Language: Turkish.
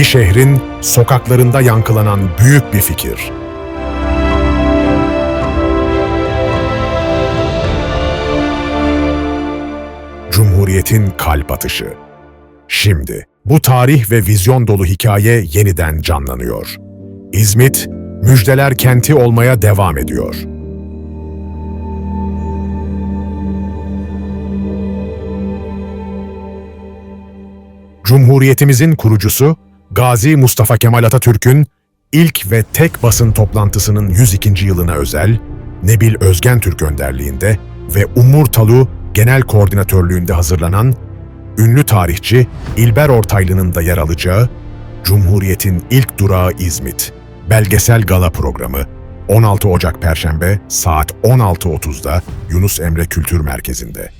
Bir şehrin sokaklarında yankılanan büyük bir fikir. Cumhuriyetin kalp atışı. Şimdi bu tarih ve vizyon dolu hikaye yeniden canlanıyor. İzmit, müjdeler kenti olmaya devam ediyor. Cumhuriyetimizin kurucusu Gazi Mustafa Kemal Atatürk'ün ilk ve tek basın toplantısının 102. yılına özel Nebil Özgen Türk önderliğinde ve Umur Talu genel koordinatörlüğünde hazırlanan ünlü tarihçi İlber Ortaylı'nın da yer alacağı Cumhuriyet'in ilk durağı İzmit belgesel gala programı 16 Ocak Perşembe saat 16.30'da Yunus Emre Kültür Merkezi'nde.